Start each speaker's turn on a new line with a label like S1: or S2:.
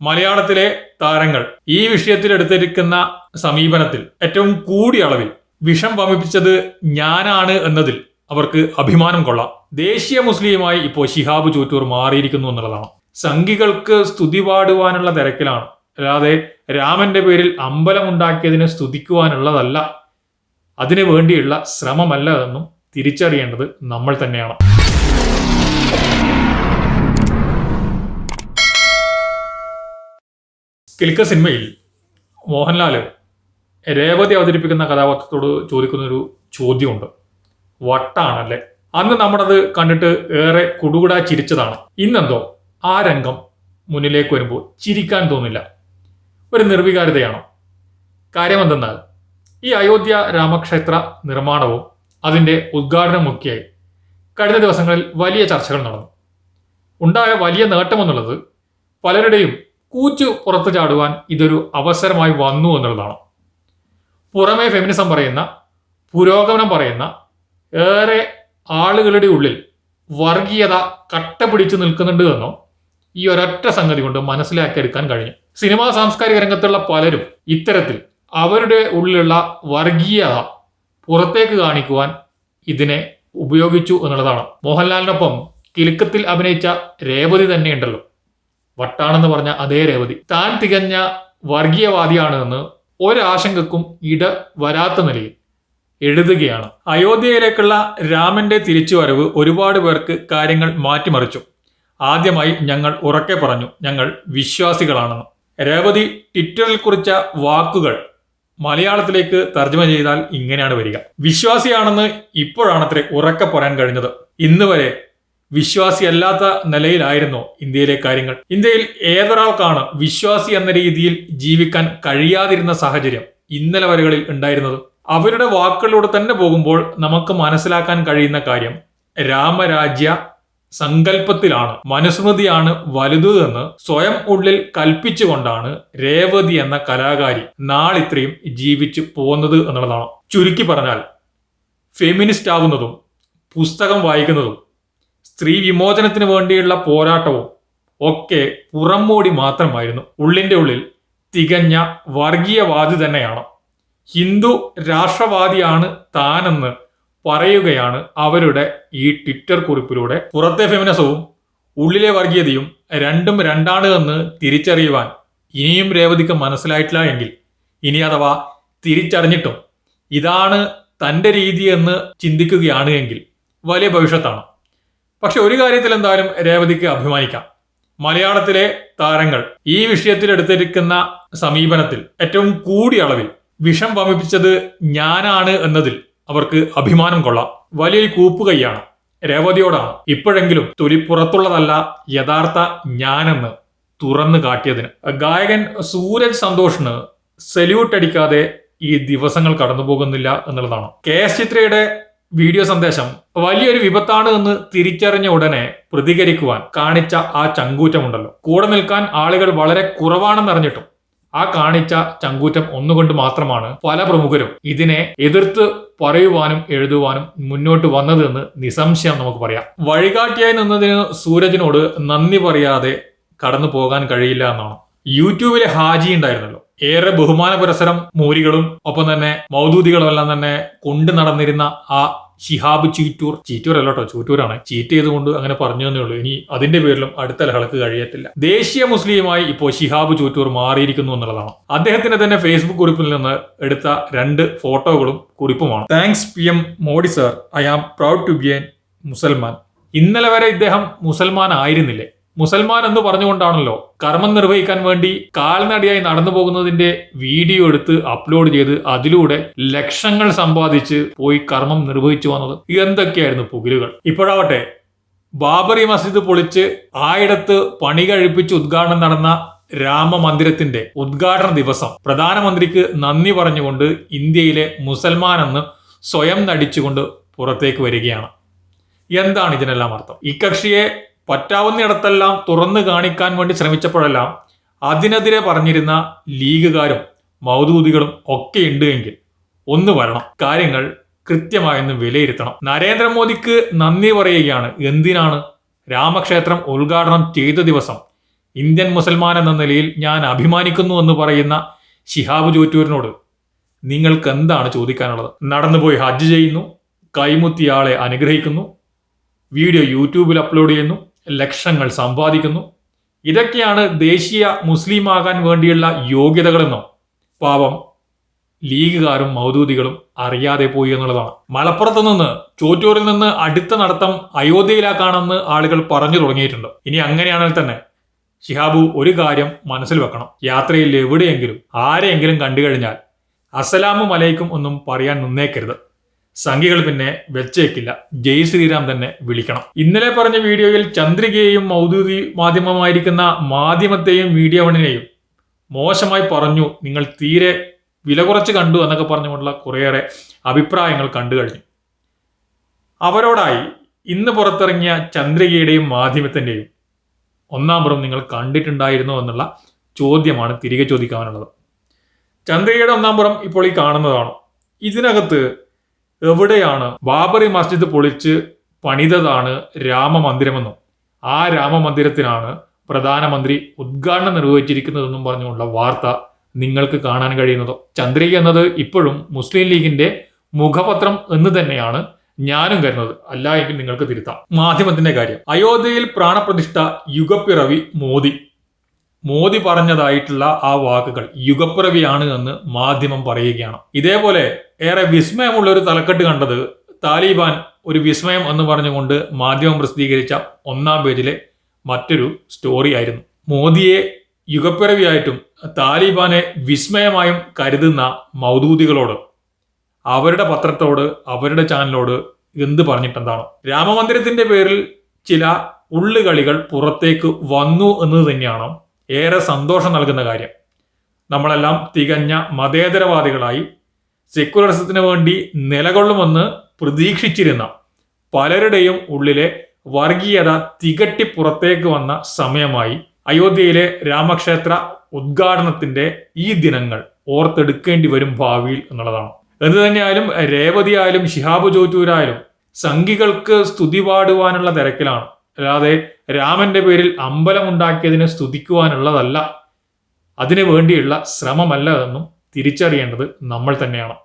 S1: മലയാളത്തിലെ താരങ്ങൾ ഈ വിഷയത്തിൽ എടുത്തിരിക്കുന്ന സമീപനത്തിൽ ഏറ്റവും കൂടിയ അളവിൽ വിഷം വമിപ്പിച്ചത് ഞാനാണ് എന്നതിൽ അവർക്ക് അഭിമാനം കൊള്ളാം. ദേശീയ മുസ്ലിമായി ഇപ്പോൾ ശിഹാബ് ചൂറ്റൂർ മാറിയിരിക്കുന്നു എന്നുള്ളതാണ്. സംഘികൾക്ക് സ്തുതി പാടുവാനുള്ള തിരക്കിലാണ്. അല്ലാതെ രാമന്റെ പേരിൽ അമ്പലമുണ്ടാക്കിയതിനെ സ്തുതിക്കുവാനുള്ളതല്ല അതിനു വേണ്ടിയുള്ള ശ്രമമല്ല എന്നും തിരിച്ചറിയേണ്ടത് നമ്മൾ തന്നെയാണ്. കിൽക്ക സിനിമയിൽ മോഹൻലാൽ രേവതി അവതരിപ്പിക്കുന്ന കഥാപാത്രത്തോട് ചോദിക്കുന്നൊരു ചോദ്യമുണ്ട്. വട്ടാണല്ലേ? അന്ന് നമ്മളത് കണ്ടിട്ട് ഏറെ കുടുകുടാ ചിരിച്ചതാണ്. ഇന്നെന്തോ ആ രംഗം മുന്നിലേക്ക് വരുമ്പോൾ ചിരിക്കാൻ തോന്നില്ല. ഒരു നിർവികാരതയാണ്. കാര്യമെന്തെന്നാൽ ഈ അയോധ്യ രാമക്ഷേത്ര നിർമ്മാണവും അതിന്റെ ഉദ്ഘാടനമൊക്കെയായി കഴിഞ്ഞ ദിവസങ്ങളിൽ വലിയ ചർച്ചകൾ നടന്നു. ഉണ്ടായ വലിയ നേട്ടമെന്നുള്ളത് പലരുടെയും കൂച്ചു പുറത്തു ചാടുവാൻ ഇതൊരു അവസരമായി വന്നു എന്നുള്ളതാണ്. പുറമേ ഫെമിനിസം പറയുന്ന പുരോഗമനം പറയുന്ന ഏറെ ആളുകളുടെ ഉള്ളിൽ വർഗീയത കട്ട പിടിച്ചു നിൽക്കുന്നുണ്ട് എന്നോ ഈ ഒരൊറ്റ സംഗതി കൊണ്ട് മനസ്സിലാക്കിയെടുക്കാൻ കഴിഞ്ഞു. സിനിമാ സാംസ്കാരിക രംഗത്തുള്ള പലരും ഇത്തരത്തിൽ അവരുടെ ഉള്ളിലുള്ള വർഗീയത പുറത്തേക്ക് കാണിക്കുവാൻ ഇതിനെ ഉപയോഗിച്ചു എന്നുള്ളതാണ്. മോഹൻലാലിനൊപ്പം കിലുക്കത്തിൽ അഭിനയിച്ച രേവതി തന്നെയുണ്ടല്ലോ വട്ടാണെന്ന് പറഞ്ഞ അതേ രേവതി. താൻ തികഞ്ഞ വർഗീയവാദിയാണ് എന്ന് ഒരാശങ്കക്കും ഇട വരാത്ത നിലയിൽ എഴുതുകയാണ്. അയോധ്യയിലേക്കുള്ള രാമന്റെ തിരിച്ചുവരവ് ഒരുപാട് പേർക്ക് കാര്യങ്ങൾ മാറ്റിമറിച്ചു. ആദ്യമായി ഞങ്ങൾ ഉറക്കെ പറഞ്ഞു ഞങ്ങൾ വിശ്വാസികളാണെന്ന്. രേവതി ട്വിറ്ററിൽ കുറിച്ച വാക്കുകൾ മലയാളത്തിലേക്ക് തർജമ ചെയ്താൽ ഇങ്ങനെയാണ് വരിക. വിശ്വാസിയാണെന്ന് ഇപ്പോഴാണത്രേ ഉറക്കെ പറയാൻ കഴിഞ്ഞത്. ഇന്ന് വരെ വിശ്വാസിയല്ലാത്ത നിലയിലായിരുന്നു ഇന്ത്യയിലെ കാര്യങ്ങൾ. ഇന്ത്യയിൽ ഏതൊരാൾക്കാണ് വിശ്വാസി എന്ന രീതിയിൽ ജീവിക്കാൻ കഴിയാതിരുന്ന സാഹചര്യം ഇന്നലെ വരകളിൽ ഉണ്ടായിരുന്നത്? അവരുടെ വാക്കുകളിലൂടെ തന്നെ പോകുമ്പോൾ നമുക്ക് മനസ്സിലാക്കാൻ കഴിയുന്ന കാര്യം രാമരാജ്യ സങ്കല്പത്തിലാണ്. മനുസ്മൃതിയാണ് വലുത് എന്ന് സ്വയം ഉള്ളിൽ കൽപ്പിച്ചുകൊണ്ടാണ് രേവതി എന്ന കലാകാരി നാളിത്രയും ജീവിച്ചു പോകുന്നത് എന്നുള്ളതാണ്. ചുരുക്കി പറഞ്ഞാൽ ഫെമിനിസ്റ്റ് ആവുന്നതും പുസ്തകം വായിക്കുന്നതും സ്ത്രീ വിമോചനത്തിന് വേണ്ടിയുള്ള പോരാട്ടവും ഒക്കെ പുറംമൂടി മാത്രമായിരുന്നു. ഉള്ളിന്റെ ഉള്ളിൽ തികഞ്ഞ വർഗീയവാദി തന്നെയാണ്. ഹിന്ദു രാഷ്ട്രവാദിയാണ് താനെന്ന് പറയുകയാണ് അവരുടെ ഈ ട്വിറ്റർ കുറിപ്പിലൂടെ. പുറത്തെ ഫെമിനസവും ഉള്ളിലെ വർഗീയതയും രണ്ടും രണ്ടാണ് എന്ന് തിരിച്ചറിയുവാൻ ഇനിയും രേവതിക്ക് മനസ്സിലായിട്ടില്ല എങ്കിൽ ഇനി അഥവാ തിരിച്ചറിഞ്ഞിട്ടും ഇതാണ് തന്റെ രീതി എന്ന് ചിന്തിക്കുകയാണ് എങ്കിൽ വലിയ ഭവിഷ്യത്താണ്. പക്ഷെ ഒരു കാര്യത്തിൽ എന്തായാലും രേവതിക്ക് അഭിമാനിക്കാം. മലയാളത്തിലെ താരങ്ങൾ ഈ വിഷയത്തിൽ എടുത്തിരിക്കുന്ന സമീപനത്തിൽ ഏറ്റവും കൂടിയ അളവിൽ വിഷം വമിപ്പിച്ചത് ഞാനാണ് എന്നതിൽ അവർക്ക് അഭിമാനം കൊള്ളാം. വലിയൊരു കൂപ്പുകൈയാണ്. രേവതിയോടാണ്. ഇപ്പോഴെങ്കിലും തൊലി പുറത്തുള്ളതല്ല യഥാർത്ഥ ഞാനെന്ന് തുറന്നു കാട്ടിയതിന്. ഗായകൻ സൂരജ് സന്തോഷിന് സല്യൂട്ട് അടിക്കാതെ ഈ ദിവസങ്ങൾ കടന്നു പോകുന്നില്ല എന്നുള്ളതാണ്. കെ എസ് ചിത്രയുടെ വീഡിയോ സന്ദേശം വലിയൊരു വിപത്താണ് എന്ന് തിരിച്ചറിഞ്ഞ ഉടനെ പ്രതികരിക്കുവാൻ കാണിച്ച ആ ചങ്കൂറ്റമുണ്ടല്ലോ. കൂടെ നിൽക്കാൻ ആളുകൾ വളരെ കുറവാണെന്നറിഞ്ഞിട്ടും ആ കാണിച്ച ചങ്കൂറ്റം ഒന്നുകൊണ്ട് മാത്രമാണ് പല പ്രമുഖരും ഇതിനെ എതിർത്ത് പറയുവാനും എഴുതുവാനും മുന്നോട്ട് വന്നതെന്ന് നിസംശയം നമുക്ക് പറയാം. വഴികാട്ടിയായി നിന്നതിന് സൂരജിനോട് നന്ദി പറയാതെ കടന്നു പോകാൻ കഴിയില്ല എന്നാണ്. യൂട്യൂബിലെ ഹാജി ഉണ്ടായിരുന്നല്ലോ. ഏറെ ബഹുമാന പുരസരം മൂരികളും ഒപ്പം തന്നെ മൗദൂദികളും എല്ലാം തന്നെ കൊണ്ടു നടന്നിരുന്ന ആ ഷിഹാബ് ചീറ്റൂർ. ചീറ്റൂർ അല്ല കേട്ടോ ചൂറ്റൂരാണ്. ചീറ്റ് ചെയ്തുകൊണ്ട് അങ്ങനെ പറഞ്ഞു തന്നേ ഉള്ളൂ. ഇനി അതിന്റെ പേരിലും അടുത്ത ലഹളക്ക് കഴിയത്തില്ല. ദേശീയ മുസ്ലിമായി ഇപ്പോൾ ഷിഹാബ് ചൂറ്റൂർ മാറിയിരിക്കുന്നു എന്നുള്ളതാണ്. അദ്ദേഹത്തിന്റെ തന്നെ ഫേസ്ബുക്ക് കുറിപ്പിൽ നിന്ന് എടുത്ത രണ്ട് ഫോട്ടോകളും കുറിപ്പുമാണ്. Thanks P M Modi sir I am proud to be an മുസൽമാൻ ഇന്നലെ വരെ ഇദ്ദേഹം മുസൽമാൻ ആയിരുന്നില്ലേ? മുസൽമാൻ എന്ന് പറഞ്ഞുകൊണ്ടാണല്ലോ കർമ്മം നിർവഹിക്കാൻ വേണ്ടി കാൽനടയായി നടന്നു പോകുന്നതിന്റെ വീഡിയോ എടുത്ത് അപ്ലോഡ് ചെയ്ത് അതിലൂടെ ലക്ഷങ്ങൾ സമ്പാദിച്ച് പോയി കർമ്മം നിർവഹിച്ചു വന്നത്. എന്തൊക്കെയായിരുന്നു പുകിലുകൾ? ഇപ്പോഴാവട്ടെ ബാബറി മസ്ജിദ് പൊളിച്ച് ആയിടത്ത് പണി കഴിപ്പിച്ച് ഉദ്ഘാടനം നടന്ന രാമമന്ദിരത്തിന്റെ ഉദ്ഘാടന ദിവസം പ്രധാനമന്ത്രിക്ക് നന്ദി പറഞ്ഞുകൊണ്ട് ഇന്ത്യയിലെ മുസൽമാൻ എന്ന് സ്വയം നടിച്ചുകൊണ്ട് പുറത്തേക്ക് വരികയാണ്. എന്താണ് ഇതിനെല്ലാം അർത്ഥം? ഈ കക്ഷിയെ പറ്റാവുന്നിടത്തെല്ലാം തുറന്നു കാണിക്കാൻ വേണ്ടി ശ്രമിച്ചപ്പോഴെല്ലാം അതിനെതിരെ പറഞ്ഞിരുന്ന ലീഗുകാരും മൗദൂദികളും ഒക്കെ ഉണ്ട് എങ്കിൽ ഒന്ന് വരണം. കാര്യങ്ങൾ കൃത്യമായെന്ന് വിലയിരുത്തണം. നരേന്ദ്രമോദിക്ക് നന്ദി പറയുകയാണ്. എന്തിനാണ്? രാമക്ഷേത്രം ഉദ്ഘാടനം ചെയ്ത ദിവസം ഇന്ത്യൻ മുസൽമാൻ എന്ന നിലയിൽ ഞാൻ അഭിമാനിക്കുന്നു എന്ന് പറയുന്ന ശിഹാബ് ജോറ്റൂരിനോട് നിങ്ങൾക്ക് എന്താണ് ചോദിക്കാനുള്ളത്? നടന്നുപോയി ഹജ്ജ് ചെയ്യുന്നു കൈമുത്തിയാളെ അനുഗ്രഹിക്കുന്നു വീഡിയോ യൂട്യൂബിൽ അപ്ലോഡ് ചെയ്യുന്നു ലക്ഷങ്ങൾ സമ്പാദിക്കുന്നു. ഇതൊക്കെയാണ് ദേശീയ മുസ്ലിം ആകാൻ വേണ്ടിയുള്ള യോഗ്യതകളെന്നും പാവം ലീഗുകാരും മൗദൂദികളും അറിയാതെ പോയി എന്നുള്ളതാണ്. മലപ്പുറത്ത് നിന്ന് ചോറ്റൂരിൽ നിന്ന് അടുത്ത നടത്തം അയോധ്യയിലാക്കാണെന്ന് ആളുകൾ പറഞ്ഞു തുടങ്ങിയിട്ടുണ്ട്. ഇനി അങ്ങനെയാണെങ്കിൽ തന്നെ ഷിഹാബു ഒരു കാര്യം മനസ്സിൽ വെക്കണം. യാത്രയിൽ എവിടെയെങ്കിലും ആരെയെങ്കിലും കണ്ടു കഴിഞ്ഞാൽ അസലാമും അലൈക്കും ഒന്നും പറയാൻ നിന്നേക്കരുത്. സംഖ്യകൾ പിന്നെ വെച്ചേക്കില്ല. ജയ് ശ്രീരാം തന്നെ വിളിക്കണം. ഇന്നലെ പറഞ്ഞ വീഡിയോയിൽ ചന്ദ്രികയെയും മൗദൂദി മാധ്യമമായിരിക്കുന്ന മാധ്യമത്തെയും മീഡിയ വണ്ണിനെയും മോശമായി പറഞ്ഞു. നിങ്ങൾ തീരെ വില കുറച്ച് കണ്ടു എന്നൊക്കെ പറഞ്ഞുകൊണ്ടുള്ള കുറേയേറെ അഭിപ്രായങ്ങൾ കണ്ടു കഴിഞ്ഞു. അവരോടായി ഇന്ന് പുറത്തിറങ്ങിയ ചന്ദ്രികയുടെയും മാധ്യമത്തിന്റെയും ഒന്നാം പുറം നിങ്ങൾ കണ്ടിട്ടുണ്ടായിരുന്നു എന്നുള്ള ചോദ്യമാണ് തിരികെ ചോദിക്കാനുള്ളത്. ചന്ദ്രികയുടെ ഒന്നാം പുറം ഇപ്പോൾ ഈ കാണുന്നതാണ്. ഇതിനകത്ത് എവിടെയാണ് ബാബറി മസ്ജിദ് പൊളിച്ച് പണിതതാണ് രാമമന്ദിരമെന്നും ആ രാമമന്ദിരത്തിനാണ് പ്രധാനമന്ത്രി ഉദ്ഘാടനം നിർവഹിച്ചിരിക്കുന്നതെന്നും പറഞ്ഞുകൊണ്ടുള്ള വാർത്ത നിങ്ങൾക്ക് കാണാൻ കഴിയുന്നതോ. ചന്ദ്രിക എന്നത് ഇപ്പോഴും മുസ്ലിം ലീഗിന്റെ മുഖപത്രം എന്ന് തന്നെയാണ് ഞാനും കരുതുന്നത്. അല്ല എങ്കിൽ നിങ്ങൾക്ക് തിരുത്താം. മാധ്യമത്തിന്റെ കാര്യം. അയോധ്യയിൽ പ്രാണപ്രതിഷ്ഠ യുഗപ്പിറവി മോദി. മോദി പറഞ്ഞതായിട്ടുള്ള ആ വാക്കുകൾ യുഗപ്പിറവിയാണ് എന്ന് മാധ്യമം പറയുകയാണ്. ഇതേപോലെ ഏറെ വിസ്മയമുള്ള ഒരു തലക്കെട്ട് കണ്ടത് താലിബാൻ ഒരു വിസ്മയം എന്ന് പറഞ്ഞുകൊണ്ട് മാധ്യമം പ്രസിദ്ധീകരിച്ച ഒന്നാം പേജിലെ മറ്റൊരു സ്റ്റോറി ആയിരുന്നു. മോദിയെ യുഗപ്പിറവിയായിട്ടും താലിബാനെ വിസ്മയമായും കരുതുന്ന മൗദൂദികളോട് അവരുടെ പത്രത്തോട് അവരുടെ ചാനലോട് എന്ത് പറഞ്ഞിട്ടെന്താണ്? രാമമന്ദിരത്തിന്റെ പേരിൽ ചില ഉള്ളുകളികൾ പുറത്തേക്ക് വന്നു എന്ന് തന്നെയാണ്? ഏറെ സന്തോഷം നൽകുന്ന കാര്യം. നമ്മളെല്ലാം തികഞ്ഞ മതേതരവാദികളായി സെക്യുലറിസത്തിന് വേണ്ടി നിലകൊള്ളുമെന്ന് പ്രതീക്ഷിച്ചിരുന്ന പലരുടെയും ഉള്ളിലെ വർഗീയത തികട്ടി പുറത്തേക്ക് വന്ന സമയമായി അയോധ്യയിലെ രാമക്ഷേത്ര ഉദ്ഘാടനത്തിന്റെ ഈ ദിനങ്ങൾ ഓർത്തെടുക്കേണ്ടി വരും ഭാവിയിൽ എന്നുള്ളതാണ്. എന്തു തന്നെയായാലും രേവതിയായാലും ശിഹാബ് ജോറ്റൂരായാലും സംഘികൾക്ക് സ്തുതി പാടുവാനുള്ള തിരക്കിലാണ്. അല്ലാതെ രാമന്റെ പേരിൽ അമ്പലം ഉണ്ടാക്കിയതിനെ സ്തുതിക്കുവാനുള്ളതല്ല. അതിനു വേണ്ടിയുള്ള ശ്രമമല്ല എന്നും തിരിച്ചറിയേണ്ടത് നമ്മൾ തന്നെയാണ്.